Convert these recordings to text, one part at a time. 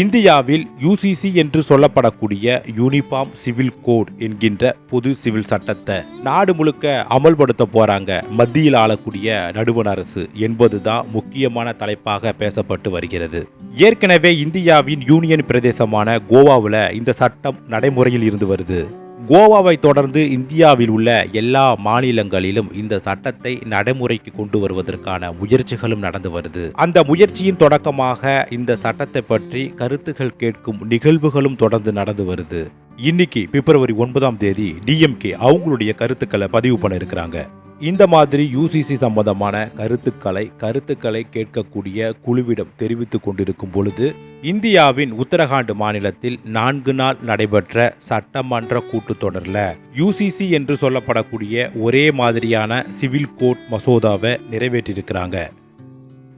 இந்தியாவில் யூசிசி என்று சொல்லப்படக்கூடிய யூனிஃபார்ம் சிவில் கோட் என்கின்ற பொது சிவில் சட்டத்தை நாடு முழுக்க அமல்படுத்த போறாங்க. மத்தியில் ஆளக்கூடிய நடுவண் அரசு என்பதுதான் முக்கியமான தலைப்பாக பேசப்பட்டு வருகிறது. ஏற்கனவே இந்தியாவின் யூனியன் பிரதேசமான கோவாவில் இந்த சட்டம் நடைமுறையில் இருந்து வருது. கோவாவை தொடர்ந்து இந்தியாவில் உள்ள எல்லா மாநிலங்களிலும் இந்த சட்டத்தை நடைமுறைக்கு கொண்டு வருவதற்கான முயற்சிகளும் நடந்து வருது. அந்த முயற்சியின் தொடக்கமாக இந்த சட்டத்தை பற்றி கருத்துகள் கேட்கும் நிகழ்வுகளும் தொடர்ந்து நடந்து வருது. இன்னைக்கு பிப்ரவரி ஒன்பதாம் தேதி டிஎம்கே அவங்களுடைய கருத்துக்களை பதிவு பண்ண இருக்கிறாங்க. இந்த மாதிரி யூசிசி சம்பந்தமான கருத்துக்களை கருத்துக்களை கேட்கக்கூடிய குழுவிடம் தெரிவித்துக் கொண்டிருக்கும் பொழுது இந்தியாவின் உத்தரகாண்ட் மாநிலத்தில் நான்கு நாள் நடைபெற்ற சட்டமன்ற கூட்டத்தொடரில் யூசிசி என்று சொல்லப்படக்கூடிய ஒரே மாதிரியான சிவில் கோட் மசோதாவை நிறைவேற்றியிருக்கிறாங்க.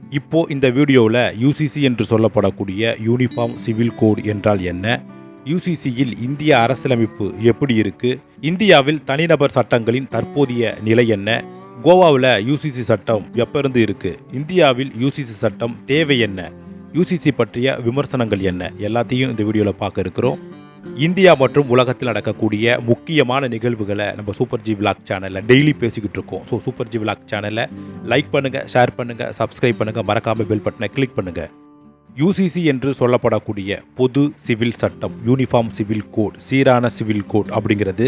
இப்போ இந்த வீடியோவில் யூசிசி என்று சொல்லப்படக்கூடிய யூனிஃபார்ம் சிவில் கோட் என்றால் என்ன? யூசிசியில் இந்திய அரசியலமைப்பு எப்படி இருக்கு? இந்தியாவில் தனிநபர் சட்டங்களின் தற்போதைய நிலை என்ன? கோவாவில் யூசிசி சட்டம் எப்பிருந்து இருக்கு? இந்தியாவில் யூசிசி சட்டம் தேவை என்ன? யூசிசி பற்றிய விமர்சனங்கள் என்ன? எல்லாத்தையும் இந்த வீடியோவில் பார்க்க இருக்கிறோம். இந்தியா மற்றும் உலகத்தில் நடக்கக்கூடிய முக்கியமான நிகழ்வுகளை நம்ம சூப்பர் ஜி விளாக் சேனலில் டெய்லி பேசிக்கிட்டு இருக்கோம். ஸோ சூப்பர் ஜி விளாக் சேனலை லைக் பண்ணுங்கள் ஷேர் பண்ணுங்கள் சப்ஸ்கிரைப் பண்ணுங்கள் மறக்காமல் பெல் பட்டனை கிளிக் பண்ணுங்கள் யூசிசி என்று சொல்லப்படக்கூடிய பொது சிவில் சட்டம் யூனிஃபார்ம் சிவில் கோட் சீரான சிவில் கோட் அப்படிங்கிறது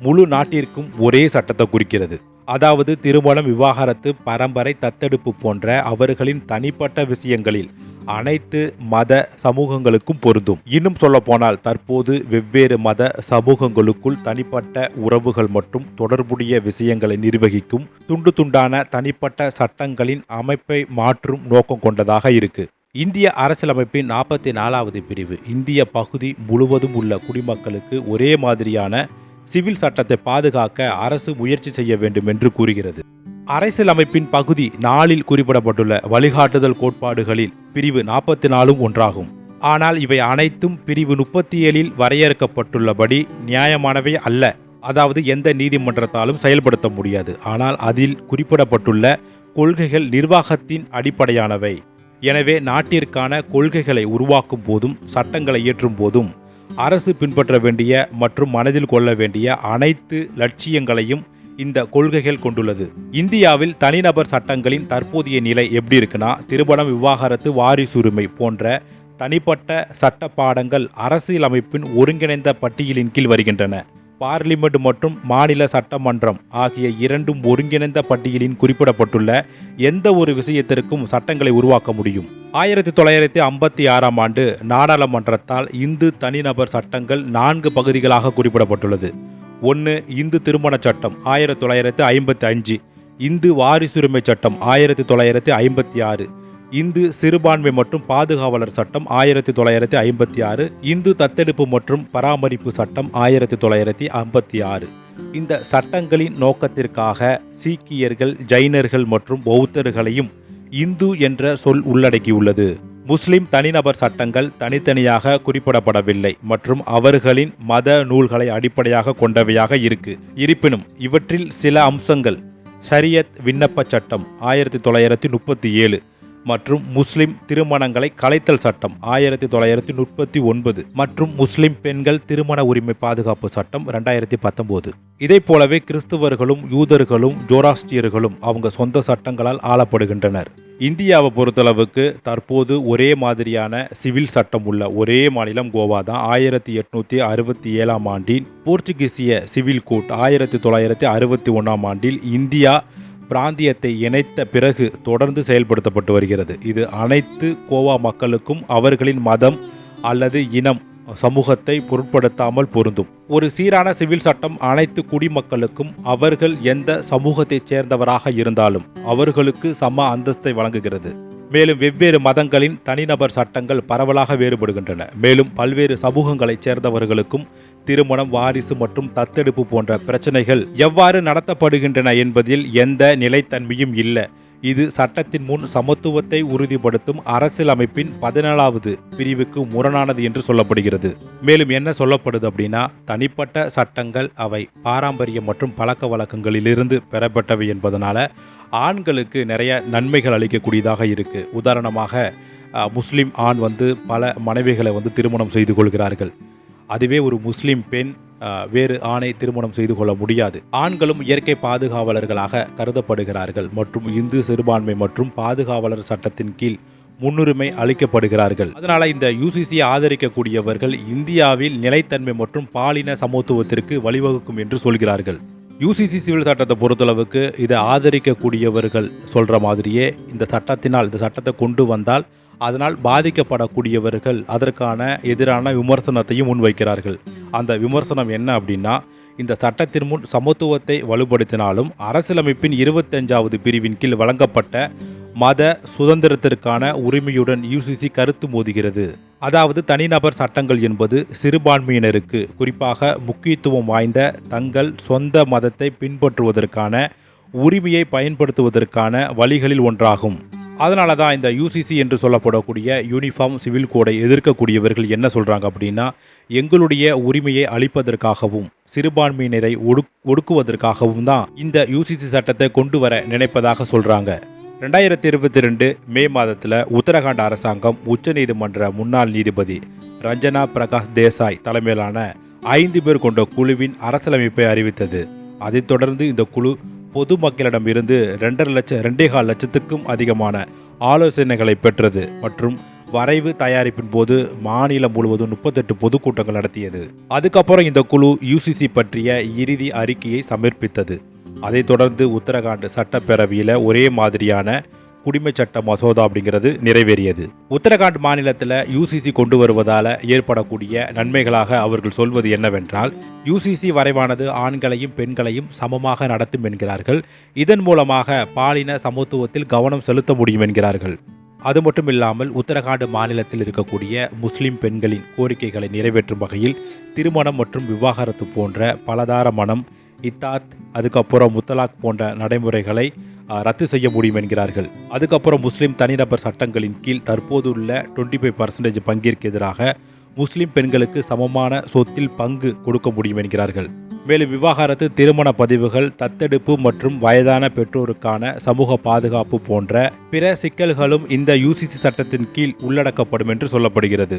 முழு நாட்டிற்கும் ஒரே சட்டத்தை குறிக்கிறது. அதாவது திருமணம் விவாகரத்து பரம்பரை தத்தெடுப்பு போன்ற அவர்களின் தனிப்பட்ட விஷயங்களில் அனைத்து மத சமூகங்களுக்கும் பொருந்தும். இன்னும் சொல்ல போனால் தற்போது வெவ்வேறு மத சமூகங்களுக்குள் தனிப்பட்ட உறவுகள் மற்றும் தொடர்புடைய விஷயங்களை நிர்வகிக்கும் துண்டு துண்டான தனிப்பட்ட சட்டங்களின் அமைப்பை மாற்றும் நோக்கம் கொண்டதாக இருக்கு. இந்திய அரசியலமைப்பின் நாற்பத்தி நாலாவது பிரிவு. இந்திய பகுதி முழுவதும் உள்ள குடிமக்களுக்கு ஒரே மாதிரியான சிவில் சட்டத்தை பாதுகாக்க அரசு முயற்சி செய்ய வேண்டும் என்று கூறுகிறது. அரசியலமைப்பின் பகுதி நாளில் குறிப்பிடப்பட்டுள்ள வழிகாட்டுதல் கோட்பாடுகளில் பிரிவு நாற்பத்தி நாலும் ஒன்றாகும். ஆனால் இவை அனைத்தும் பிரிவு முப்பத்தி ஏழில் வரையறுக்கப்பட்டுள்ளபடி நியாயமானவை அல்ல. அதாவது எந்த நீதிமன்றத்தாலும் செயல்படுத்த முடியாது. ஆனால் அதில் குறிப்பிடப்பட்டுள்ள கொள்கைகள் நிர்வாகத்தின் அடிப்படையானவை. எனவே நாட்டிற்கான கொள்கைகளை உருவாக்கும் போதும் சட்டங்களை இயற்றும் போதும் அரசு பின்பற்ற வேண்டிய மற்றும் மனதில் கொள்ள வேண்டிய அனைத்து லட்சியங்களையும் இந்த கொள்கைகள் கொண்டுள்ளது. இந்தியாவில் தனிநபர் சட்டங்களின் தற்போதைய நிலை எப்படி இருக்குன்னா திருமணம் விவாகரத்து வாரிசுரிமை போன்ற தனிப்பட்ட சட்ட பாடங்கள் அரசியலமைப்பின் ஒருங்கிணைந்த பட்டியலின் கீழ் வருகின்றன. பார்லிமெண்ட் மற்றும் மாநில சட்டமன்றம் ஆகிய இரண்டும் ஒருங்கிணைந்த பட்டியலின் குறிப்பிடப்பட்டுள்ள எந்த ஒரு விஷயத்திற்கும் சட்டங்களை உருவாக்க முடியும். ஆயிரத்தி தொள்ளாயிரத்தி ஐம்பத்தி ஆறாம் ஆண்டு நாடாளுமன்றத்தால் இந்து தனிநபர் சட்டங்கள் நான்கு பகுதிகளாக குறிப்பிடப்பட்டுள்ளது. ஒன்று இந்து திருமண சட்டம் ஆயிரத்தி தொள்ளாயிரத்தி ஐம்பத்தி அஞ்சு இந்து வாரிசுரிமை சட்டம் ஆயிரத்தி தொள்ளாயிரத்தி ஐம்பத்தி ஆறு இந்து சிறுபான்மை மற்றும் பாதுகாவலர் சட்டம் ஆயிரத்தி தொள்ளாயிரத்தி ஐம்பத்தி ஆறு இந்து தத்தெடுப்பு மற்றும் பராமரிப்பு சட்டம் ஆயிரத்தி தொள்ளாயிரத்தி ஐம்பத்தி ஆறு. இந்த சட்டங்களின் நோக்கத்திற்காக சீக்கியர்கள் ஜைனர்கள் மற்றும் பௌத்தர்களையும் இந்து என்ற சொல் உள்ளடக்கியுள்ளது. முஸ்லிம் தனிநபர் சட்டங்கள் தனித்தனியாக குறிப்பிடப்படவில்லை மற்றும் அவர்களின் மத நூல்களை அடிப்படையாக கொண்டவையாக இருக்கு. இருப்பினும் இவற்றில் சில அம்சங்கள் ஷரியத் விண்ணப்ப சட்டம் ஆயிரத்தி தொள்ளாயிரத்தி முப்பத்தி ஏழு மற்றும் முஸ்லிம் திருமணங்களை கலைத்தல் சட்டம் ஆயிரத்தி தொள்ளாயிரத்தி முப்பத்தி ஒன்பது மற்றும் முஸ்லிம் பெண்கள் திருமண உரிமை பாதுகாப்பு சட்டம் ரெண்டாயிரத்தி பத்தொன்பது இதை போலவே கிறிஸ்துவர்களும் யூதர்களும் ஜோராஸ்டியர்களும் அவங்க சொந்த சட்டங்களால் ஆளப்படுகின்றனர். இந்தியாவை பொறுத்தளவுக்கு தற்போது ஒரே மாதிரியான சிவில் சட்டம் உள்ள ஒரே மாநிலம் கோவா தான். ஆயிரத்தி எட்நூத்தி அறுபத்தி ஏழாம் ஆண்டின் போர்ச்சுகீசிய சிவில் கோட் ஆயிரத்தி தொள்ளாயிரத்தி அறுபத்தி ஒன்றாம் ஆண்டில் இந்தியா பிராந்தியத்தை இணைத்த பிறகு தொடர்ந்து செயல்படுத்தப்பட்டு வருகிறது. இது அனைத்து கோவா மக்களுக்கும் அவர்களின் மதம் அல்லது இனம் சமூகத்தை பொருட்படுத்தாமல் பொருந்தும். ஒரு சீரான சிவில் சட்டம் அனைத்து குடிமக்களுக்கும் அவர்கள் எந்த சமூகத்தைச் சேர்ந்தவராக இருந்தாலும் அவர்களுக்கு சம அந்தஸ்தை வழங்குகிறது. மேலும் வெவ்வேறு மதங்களின் தனிநபர் சட்டங்கள் பரவலாக வேறுபடுகின்றன. மேலும் பல்வேறு சமூகங்களைச் சேர்ந்தவர்களுக்கும் திருமணம் வாரிசு மற்றும் தத்தெடுப்பு போன்ற பிரச்சனைகள் எவ்வாறு நடத்தப்படுகின்றன என்பதில் எந்த நிலைத்தன்மையும் இல்லை. இது சட்டத்தின் முன் சமத்துவத்தை உறுதிப்படுத்தும் அரசியலமைப்பின் பதினேழாவது பிரிவுக்கு முரணானது என்று சொல்லப்படுகிறது. மேலும் என்ன சொல்லப்படுது அப்படின்னா தனிப்பட்ட சட்டங்கள் அவை பாரம்பரியம் மற்றும் பழக்க வழக்கங்களிலிருந்து பெறப்பட்டவை என்பதனால ஆண்களுக்கு நிறைய நன்மைகள் அளிக்கக்கூடியதாக இருக்கு. உதாரணமாக முஸ்லீம் முஸ்லிம் ஆண் வந்து பல மனைவிகளை வந்து திருமணம் செய்து கொள்கிறார்கள். அதுவே ஒரு முஸ்லீம் பெண் வேறு ஆணை திருமணம் செய்து கொள்ள முடியாது. ஆண்களும் இயற்கை பாதுகாவலர்களாக கருதப்படுகிறார்கள் மற்றும் இந்து சிறுபான்மை மற்றும் பாதுகாவலர் சட்டத்தின் கீழ் முன்னுரிமை அளிக்கப்படுகிறார்கள். அதனால இந்த யூசிசி ஆதரிக்கக்கூடியவர்கள் இந்தியாவில் நிலைத்தன்மை மற்றும் பாலின சமத்துவத்திற்கு வழிவகுக்கும் என்று சொல்கிறார்கள். யூசிசி சிவில் சட்டத்தை பொறுத்தளவுக்கு இதை ஆதரிக்கக்கூடியவர்கள் சொல்கிற மாதிரியே இந்த சட்டத்தினால் இந்த சட்டத்தை கொண்டு வந்தால் அதனால் பாதிக்கப்படக்கூடியவர்கள் அதற்கான எதிரான விமர்சனத்தையும் முன்வைக்கிறார்கள். அந்த விமர்சனம் என்ன அப்படின்னா இந்த சட்டத்தின் முன் சமத்துவத்தை வலுப்படுத்தினாலும் அரசியலமைப்பின் இருபத்தஞ்சாவது பிரிவின் கீழ் வழங்கப்பட்ட மத சுதந்திரத்திற்கான உரிமையுடன் யூசிசி கருத்து மோதுகிறது. அதாவது தனிநபர் சட்டங்கள் என்பது சிறுபான்மையினருக்கு குறிப்பாக முக்கியத்துவம் வாய்ந்த தங்கள் சொந்த மதத்தை பின்பற்றுவதற்கான உரிமையை பயன்படுத்துவதற்கான வழிகளில் ஒன்றாகும். அதனால தான் இந்த யூசிசி என்று சொல்லப்படக்கூடிய யூனிஃபார்ம் சிவில் கோடை எதிர்க்கக்கூடியவர்கள் என்ன சொல்கிறாங்க அப்படின்னா எங்களுடைய உரிமையை அளிப்பதற்காகவும் சிறுபான்மையினரை ஒடுக் ஒடுக்குவதற்காகவும் தான் இந்த யூசிசி சட்டத்தை கொண்டு வர நினைப்பதாக சொல்கிறாங்க ரெண்டாயிரத்தி இருபத்தி ரெண்டு மே மாதத்தில் உத்தரகாண்ட் அரசாங்கம் உச்சநீதிமன்ற முன்னாள் நீதிபதி ரஞ்சனா பிரகாஷ் தேசாய் தலைமையிலான ஐந்து பேர் கொண்ட குழுவின் அரசியலமைப்பை அறிவித்தது. அதைத் தொடர்ந்து இந்த குழு பொதுமக்களிடம் இருந்து ரெண்டரை லட்சம் ரெண்டே கால் லட்சத்துக்கும் அதிகமான ஆலோசனைகளை பெற்றது மற்றும் வரைவு தயாரிப்பின் போது மாநிலம் முழுவதும் முப்பத்தெட்டு பொதுக்கூட்டங்கள் நடத்தியது. அதுக்கப்புறம் இந்த குழு யூசிசி பற்றிய இறுதி அறிக்கையை சமர்ப்பித்தது. அதைத் தொடர்ந்து உத்தரகாண்ட் சட்டப்பேரவையில் ஒரே மாதிரியான குடிமைச் சட்ட மசோதா அப்படிங்கிறது நிறைவேறியது. உத்தரகாண்ட் மாநிலத்தில் யூசிசி கொண்டு வருவதால் ஏற்படக்கூடிய நன்மைகளாக அவர்கள் சொல்வது என்னவென்றால் யூசிசி வரைவானது ஆண்களையும் பெண்களையும் சமமாக நடத்தும் என்கிறார்கள். இதன் மூலமாக பாலின சமத்துவத்தில் கவனம் செலுத்த முடியும் என்கிறார்கள். அது மட்டும் இல்லாமல் உத்தரகாண்ட் மாநிலத்தில் இருக்கக்கூடிய முஸ்லிம் பெண்களின் கோரிக்கைகளை நிறைவேற்றும் வகையில் திருமணம் மற்றும் விவாகரத்து போன்ற பலதார மனம் இத்தாத் அதுக்கப்புறம் முத்தலாக் போன்ற நடைமுறைகளை ரத்து செய்ய முடியும் என்கிறார்கள். அதுக்கப்புறம் முஸ்லீம் தனிநபர் சட்டங்களின் கீழ் தற்போதுள்ள டுவெண்ட்டி ஃபைவ் பர்சன்டேஜ் பங்கிற்கு எதிராக முஸ்லீம் பெண்களுக்கு சமமான சொத்தில் பங்கு கொடுக்க முடியும் என்கிறார்கள். மேலும் விவாகரத்து திருமண பதிவுகள் தத்தெடுப்பு மற்றும் வயதான பெற்றோருக்கான சமூக பாதுகாப்பு போன்ற பிற சிக்கல்களும் இந்த யூசிசி சட்டத்தின் கீழ் உள்ளடக்கப்படும் என்று சொல்லப்படுகிறது.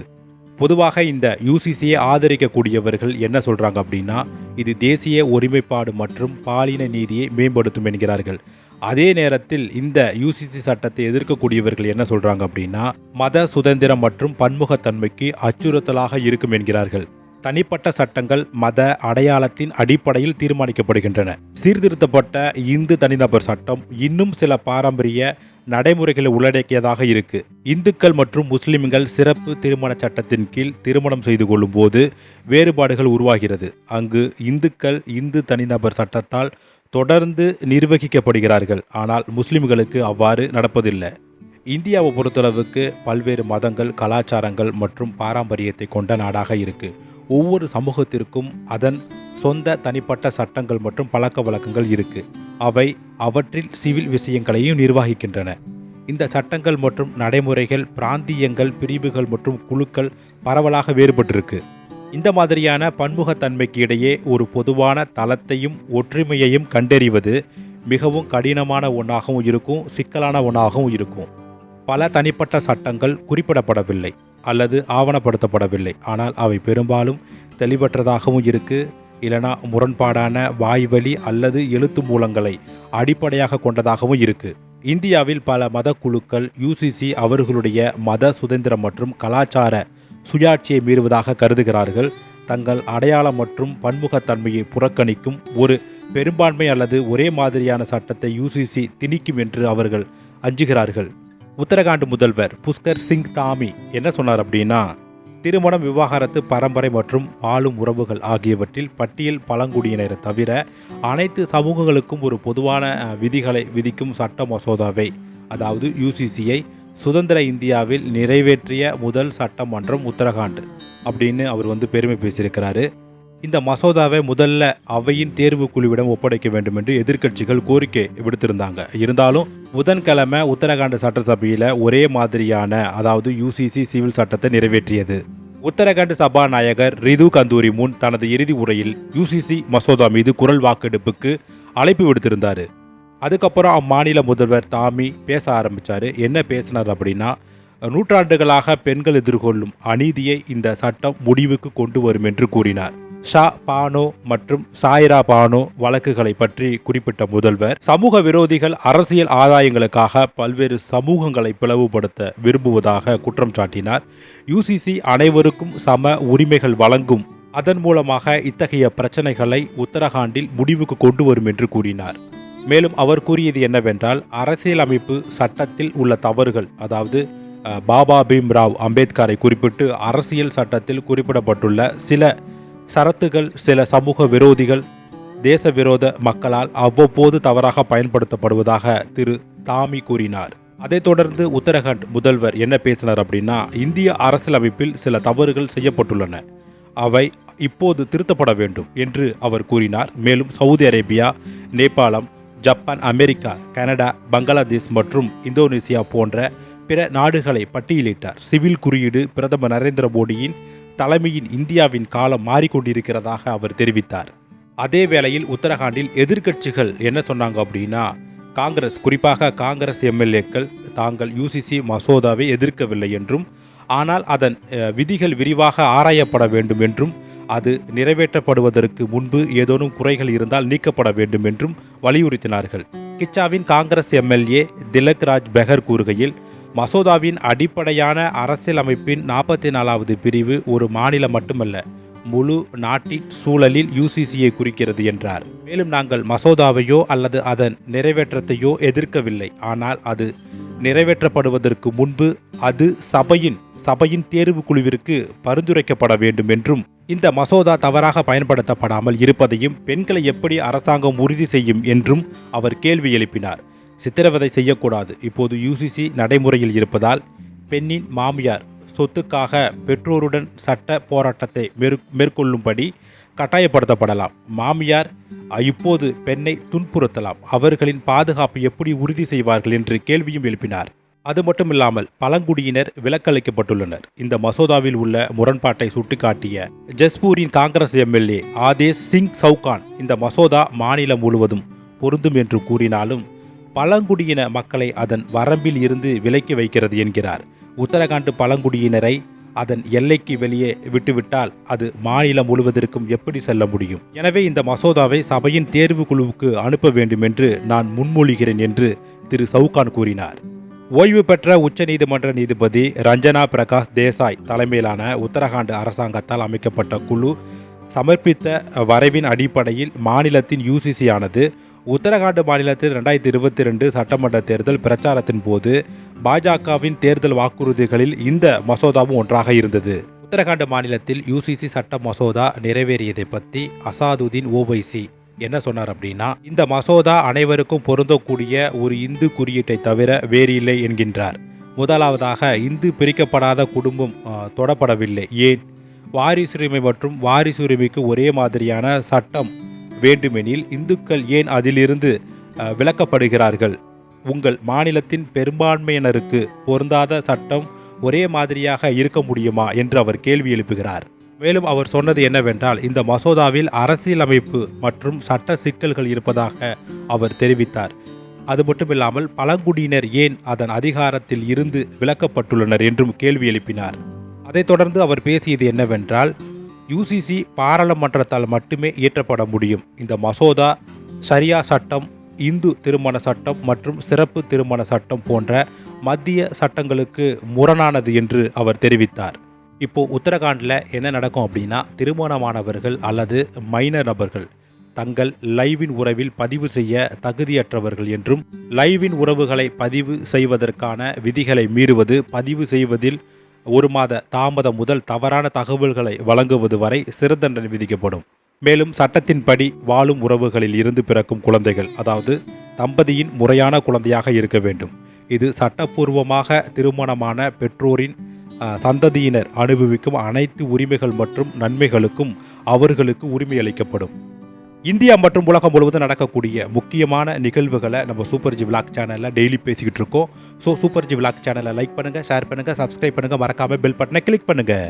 பொதுவாக இந்த யூசிசியை ஆதரிக்கக்கூடியவர்கள் என்ன சொல்றாங்க அப்படின்னா இது தேசிய ஒருமைப்பாடு மற்றும் பாலின நீதியை மேம்படுத்தும் என்கிறார்கள். அதே நேரத்தில் இந்த யூசிசி சட்டத்தை எதிர்க்கக்கூடியவர்கள் என்ன சொல்றாங்க அப்படின்னா மத சுதந்திரம் மற்றும் பன்முகத்தன்மைக்கு அச்சுறுத்தலாக இருக்கும் என்கிறார்கள். தனிப்பட்ட சட்டங்கள் மத அடையாளத்தின் அடிப்படையில் தீர்மானிக்கப்படுகின்றன. சீர்திருத்தப்பட்ட இந்து தனிநபர் சட்டம் இன்னும் சில பாரம்பரிய நடைமுறைகளை உள்ளடக்கியதாக இருக்கு. இந்துக்கள் மற்றும் முஸ்லிம்கள் சிறப்பு திருமண சட்டத்தின் கீழ் திருமணம் செய்து கொள்ளும் போது வேறுபாடுகள் உருவாகிறது. அங்கு இந்துக்கள் இந்து தனிநபர் சட்டத்தால் தொடர்ந்து நிர்வகிக்கப்படுகிறார்கள். ஆனால் முஸ்லிம்களுக்கு அவ்வாறு நடப்பதில்லை. இந்தியாவை பொறுத்தளவுக்கு பல்வேறு மதங்கள் கலாச்சாரங்கள் மற்றும் பாரம்பரியத்தை கொண்ட நாடாக இருக்கு. ஒவ்வொரு சமூகத்திற்கும் அதன் சொந்த தனிப்பட்ட சட்டங்கள் மற்றும் பழக்க வழக்கங்கள் இருக்கு. அவை அவற்றில் சிவில் விஷயங்களையும் நிர்வகிக்கின்றன. இந்த சட்டங்கள் மற்றும் நடைமுறைகள் பிராந்தியங்கள் பிரிவுகள் மற்றும் குழுக்கள் பரவலாக வேறுபட்டிருக்கு. இந்த மாதிரியான பன்முகத்தன்மைக்கு இடையே ஒரு பொதுவான தளத்தையும் ஒற்றுமையையும் கண்டறிவது மிகவும் கடினமான ஒன்றாகவும் இருக்கும் சிக்கலான ஒன்றாகவும் இருக்கும். பல தனிப்பட்ட சட்டங்கள் குறிப்பிடப்படவில்லை அல்லது ஆவணப்படுத்தப்படவில்லை. ஆனால் அவை பெரும்பாலும் தெளிவற்றதாகவும் இருக்கு. இல்லைனா முரண்பாடான வாய்வழி அல்லது எழுத்து மூலங்களை அடிப்படையாக கொண்டதாகவும் இருக்கு. இந்தியாவில் பல மத குழுக்கள் யூசிசி அவர்களுடைய மத சுதந்திரம் மற்றும் கலாச்சார சுயாட்சியை மீறுவதாக கருதுகிறார்கள். தங்கள் அடையாளம் மற்றும் பன்முகத்தன்மையை புறக்கணிக்கும் ஒரு பெரும்பான்மை அல்லது ஒரே மாதிரியான சட்டத்தை யூசிசி திணிக்கும் என்று அவர்கள் அஞ்சுகிறார்கள். உத்தரகாண்ட் முதல்வர் புஷ்கர் சிங் தாமி என்ன சொன்னார் அப்படின்னா திருமணம் விவாகரத்து பரம்பரை மற்றும் ஆளும் உறவுகள் ஆகியவற்றில் பட்டியல் பழங்குடியினரை தவிர அனைத்து சமூகங்களுக்கும் ஒரு பொதுவான விதிகளை விதிக்கும் சட்ட மசோதாவை அதாவது யூசிசியை சுதந்திர இந்தியாவில் நிறைவேற்றிய முதல் சட்டமன்றம் உத்தரகாண்ட் அப்படின்னு அவர் வந்து பெருமை பேசியிருக்கிறாரு. இந்த மசோதாவை முதல்ல அவையின் தேர்வு குழுவிடம் ஒப்படைக்க வேண்டும் என்று எதிர்க்கட்சிகள் கோரிக்கை விடுத்திருந்தாங்க. இருந்தாலும் புதன்கிழமை உத்தரகாண்ட் சட்டசபையில் ஒரே மாதிரியான அதாவது யூசிசி சிவில் சட்டத்தை நிறைவேற்றியது. உத்தரகாண்ட் சபாநாயகர் ரிது கந்தூரி முன் தனது இறுதி உரையில் யூசிசி மசோதா மீது குரல் வாக்கெடுப்புக்கு அழைப்பு விடுத்திருந்தார். அதுக்கப்புறம் அம்மாநில முதல்வர் தாமி பேச ஆரம்பித்தார் என்ன பேசினார் அப்படின்னா நூற்றாண்டுகளாக பெண்கள் எதிர்கொள்ளும் அநீதியை இந்த சட்டம் முடிவுக்கு கொண்டு வரும் என்று கூறினார். ஷா பானோ மற்றும் சாய்ரா பானோ வழக்குகளை பற்றி குறிப்பிட்ட முதல்வர் சமூக விரோதிகள் அரசியல் ஆதாயங்களுக்காக பல்வேறு சமூகங்களை பிளவுபடுத்த விரும்புவதாக குற்றம் சாட்டினார். யூசிசி அனைவருக்கும் சம உரிமைகள் வழங்கும் அதன் மூலமாக இத்தகைய பிரச்சனைகளை உத்தரகாண்டில் முடிவுக்கு கொண்டு வரும் என்று கூறினார். மேலும் அவர் கூறியது என்னவென்றால் அரசியலமைப்பு சட்டத்தில் உள்ள தவறுகள் அதாவது பாபா பீம்ராவ் அம்பேத்கரை குறிப்பிட்டு அரசியல் சட்டத்தில் குறிப்பிடப்பட்டுள்ள சில சரத்துகள் சில சமூக விரோதிகள் தேச விரோத மக்களால் அவ்வப்போது தவறாக பயன்படுத்தப்படுவதாக திரு தாமி கூறினார். அதைத் தொடர்ந்து உத்தரகண்ட் முதல்வர் என்ன பேசினார் அப்படின்னா இந்திய அரசியலமைப்பில் சில தவறுகள் செய்யப்பட்டுள்ளன. அவை இப்போது திருத்தப்பட வேண்டும் என்று அவர் கூறினார். மேலும் சவுதி அரேபியா நேபாளம் ஜப்பான் அமெரிக்கா கனடா பங்களாதேஷ் மற்றும் இந்தோனேசியா போன்ற பிற நாடுகளை பட்டியலிட்டார். சிவில் குறியீடு பிரதமர் நரேந்திர மோடியின் தலைமையின் இந்தியாவின் காலம் மாறிக்கொண்டிருக்கிறதாக அவர் தெரிவித்தார். அதே வேளையில் உத்தரகாண்டில் எதிர்க்கட்சிகள் என்ன சொன்னாங்க அப்படின்னா காங்கிரஸ் குறிப்பாக காங்கிரஸ் எம்எல்ஏக்கள் தாங்கள் யூசிசி மசோதாவை எதிர்க்கவில்லை என்றும் ஆனால் அதன் விதிகள் விரிவாக ஆராயப்பட வேண்டும் என்றும் அது நிறைவேற்றப்படுவதற்கு முன்பு ஏதேனும் குறைகள் இருந்தால் நீக்கப்பட வேண்டும் என்றும் வலியுறுத்தினார்கள். கிச்சாவின் காங்கிரஸ் எம்எல்ஏ திலக் ராஜ் பெஹர் கூறுகையில் மசோதாவின் அடிப்படையான அரசியலமைப்பின் நாற்பத்தி நாலாவது பிரிவு ஒரு மாநிலம் மட்டுமல்ல முழு நாட்டின் சூழலில் யூசிசியை குறிக்கிறது என்றார். மேலும் நாங்கள் மசோதாவையோ அல்லது அதன் நிறைவேற்றத்தையோ எதிர்க்கவில்லை. ஆனால் அது நிறைவேற்றப்படுவதற்கு முன்பு அது சபையின் சபையின் தேர்வு குழுவிற்கு பரிந்துரைக்கப்பட வேண்டும் என்றும் இந்த மசோதா தவறாக பயன்படுத்தப்படாமல் இருப்பதையும் பெண்களை எப்படி அரசாங்கம் உறுதி செய்யும் என்றும் அவர் கேள்வி எழுப்பினார். சித்திரவதை செய்யக்கூடாது. இப்போது யூசிசி நடைமுறையில் இருப்பதால் பெண்ணின் மாமியார் சொத்துக்காக பெற்றோருடன் சட்ட போராட்டத்தை மேற்கொள்ளும்படி கட்டாயப்படுத்தப்படலாம். மாமியார் இப்போது பெண்ணை துன்புறுத்தலாம். அவர்களின் பாதுகாப்பு எப்படி உறுதி செய்வார்கள் என்று கேள்வியும் எழுப்பினார். அது மட்டுமில்லாமல் பழங்குடியினர் விலக்களிக்கப்பட்டுள்ளனர். இந்த மசோதாவில் உள்ள முரண்பாட்டை சுட்டிக்காட்டிய ஜஸ்பூரின் காங்கிரஸ் எம்எல்ஏ ஆதேஷ் சிங் சவுகான் இந்த மசோதா மாநிலம் முழுவதும் பொருந்தும் என்று கூறினாலும் பழங்குடியின மக்களை அதன் வரம்பில் இருந்து விலக்கி வைக்கிறது என்கிறார். உத்தரகாண்ட் பழங்குடியினரை அதன் எல்லைக்கு வெளியே விட்டுவிட்டால் அது மாநிலம் முழுவதற்கும் எப்படி செல்ல முடியும்? எனவே இந்த மசோதாவை சபையின் தேர்வு குழுவுக்கு அனுப்ப வேண்டும் என்று நான் முன்மொழிகிறேன் என்று திரு சவுகான் கூறினார். ஓய்வு பெற்ற உச்சநீதிமன்ற நீதிபதி ரஞ்சனா பிரகாஷ் தேசாய் தலைமையிலான உத்தரகாண்ட் அரசாங்கத்தால் அமைக்கப்பட்ட குழு சமர்ப்பித்த வரைவின் அடிப்படையில் மாநிலத்தின் யூசிசி ஆனது உத்தரகாண்ட் மாநிலத்தில் ரெண்டாயிரத்தி இருபத்தி ரெண்டு சட்டமன்ற தேர்தல் பிரச்சாரத்தின் போது பாஜகவின் தேர்தல் வாக்குறுதிகளில் இந்த மசோதாவும் ஒன்றாக இருந்தது. உத்தரகாண்ட் மாநிலத்தில் யூசிசி சட்ட மசோதா நிறைவேறியதை பற்றி அசாதுதீன் ஓவைசி என்ன சொன்னார் அப்படின்னா இந்த மசோதா அனைவருக்கும் பொருந்தக்கூடிய ஒரு இந்து குறியீட்டை தவிர வேறு இல்லை என்கின்றார். முதலாவதாக இந்து பிரிக்கப்படாத குடும்பம் தொடப்படவில்லை. ஏன்? வாரிசுரிமை மற்றும் வாரிசுரிமைக்கு ஒரே மாதிரியான சட்டம் வேண்டுமெனில் இந்துக்கள் ஏன் அதிலிருந்து விலக்கப்படுகிறார்கள்? உங்கள் மாநிலத்தின் பெரும்பான்மையினருக்கு பொருந்தாத சட்டம் ஒரே மாதிரியாக இருக்க முடியுமா என்று அவர் கேள்வி எழுப்புகிறார். மேலும் அவர் சொன்னது என்னவென்றால் இந்த மசோதாவில் அரசியலமைப்பு மற்றும் சட்ட சிக்கல்கள் இருப்பதாக அவர் தெரிவித்தார். அது மட்டுமில்லாமல் பழங்குடியினர் ஏன் அதன் அதிகாரத்தில் இருந்து விலக்கப்பட்டுள்ளனர் என்றும் கேள்வி எழுப்பினார். அதைத் தொடர்ந்து அவர் பேசியது என்னவென்றால் யூசிசி பாராளுமன்றத்தால் மட்டுமே இயற்றப்பட முடியும். இந்த மசோதா சரியா சட்டம் இந்து திருமண சட்டம் மற்றும் சிறப்பு திருமண சட்டம் போன்ற மத்திய சட்டங்களுக்கு முரணானது என்று அவர் தெரிவித்தார். இப்போ உத்தரகாண்டில் என்ன நடக்கும் அப்படின்னா திருமணமானவர்கள் அல்லது மைனர் நபர்கள் தங்கள் லைவின் உறவில் பதிவு செய்ய தகுதியற்றவர்கள் என்றும் லைவின் உறவுகளை பதிவு செய்வதற்கான விதிகளை மீறுவது பதிவு செய்வதில் ஒரு மாத தாமதம் முதல் தவறான தகவல்களை வழங்குவது வரை சிறு தண்டனை விதிக்கப்படும். மேலும் சட்டத்தின்படி வாழும் உறவுகளில் இருந்து பிறக்கும் குழந்தைகள் அதாவது தம்பதியின் முறையான குழந்தையாக இருக்க வேண்டும். இது சட்டப்பூர்வமாக திருமணமான பெற்றோரின் சந்ததியினர் அனுபவிக்கும் அனைத்து உரிமைகள் மற்றும் நன்மைகளுக்கும் அவர்களுக்கு உரிமை அளிக்கப்படும். இந்தியா மற்றும் உலகம் முழுவதும் நடக்கக்கூடிய முக்கியமான நிகழ்வுகளை நம்ம சூப்பர் ஜி விளாக் சேனலில் டெய்லி பேசிக்கிட்டு இருக்கோம். ஸோ சூப்பர் ஜி விளாக் சேனலை லைக் பண்ணுங்கள் ஷேர் பண்ணுங்கள் சப்ஸ்கிரைப் பண்ணுங்கள் மறக்காமல் பெல் பட்டனை கிளிக் பண்ணுங்கள்